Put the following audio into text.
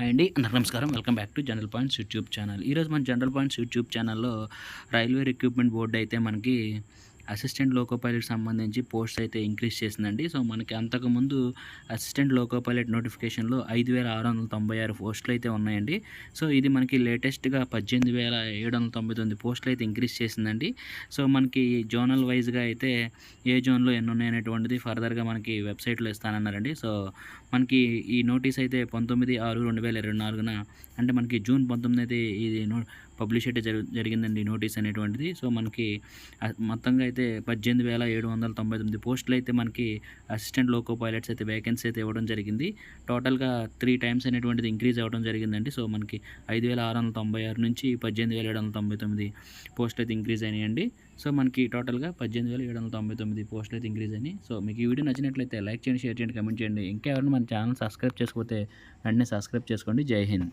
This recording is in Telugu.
హాయ్ అండి అందరికీ నమస్కారం. Welcome back to general points YouTube channel. ఈరోజు మన జనరల్ పాయింట్స్ యూట్యూబ్ ఛానల్లో రైల్వే రిక్రూట్మెంట్ బోర్డు అయితే మనకి అసిస్టెంట్ లోకో పైలట్ సంబంధించి పోస్ట్ అయితే ఇంక్రీజ్ చేసిందండి. సో మనకి అంతకుముందు అసిస్టెంట్ లోకో పైలట్ నోటిఫికేషన్లో ఐదు వేల ఆరు వందల తొంభై ఆరు పోస్టులు అయితే ఉన్నాయండి. సో ఇది మనకి లేటెస్ట్గా పద్దెనిమిది వేల ఏడు వందల తొంభై తొమ్మిది పోస్టులు అయితే ఇంక్రీజ్ చేసిందండి. సో మనకి జోనల్ వైజ్గా అయితే ఏ జోన్లో ఎన్ని ఉన్నాయనేటువంటిది ఫర్దర్గా మనకి వెబ్సైట్లో ఇస్తానన్నారండి. సో మనకి ఈ నోటీస్ అయితే పంతొమ్మిది ఆరు రెండు వేల ఇరవై నాలుగున అంటే మనకి జూన్ పంతొమ్మిది అయితే ఇది పబ్లిష్ అయితే జరిగిందండి నోటీస్ అనేటువంటిది. సో మనకి మొత్తంగా అయితే పద్దెనిమిది వేల ఏడు వందల తొంభై తొమ్మిది పోస్టులు అయితే మనకి అసిస్టెంట్ లోకో పైలట్స్ అయితే వేకెన్సీ అయితే ఇవ్వడం జరిగింది. టోటల్గా త్రీ టైమ్స్ అనేటువంటిది ఇంక్రీజ్ అవ్వడం జరిగిందండి. సో మనకి ఐదు వేల ఆరు వందల తొంభై ఆరు నుంచి పద్దెనిమిది వేల ఏడు వందల తొంభై తొమ్మిది పోస్టులు అయితే ఇంక్రీజ్ అయినాయండి. సో మనకి టోటల్గా పద్దెనిమిది వేల ఏడు వందల తొంభై తొమ్మిది పోస్టులు అయితే ఇంక్రీజ్ అయినాయి. సో మీకు ఈ వీడియో నచ్చినట్లయితే లైక్ చేయండి షేర్ చేయండి కమెంట్ చేయండి. ఇంకా ఎవరైనా మన ఛానల్ సబ్స్క్రైబ్ చేసుకోకపోతే వెంటనే సబ్స్క్రైబ్ చేసుకోండి. జై హింద్.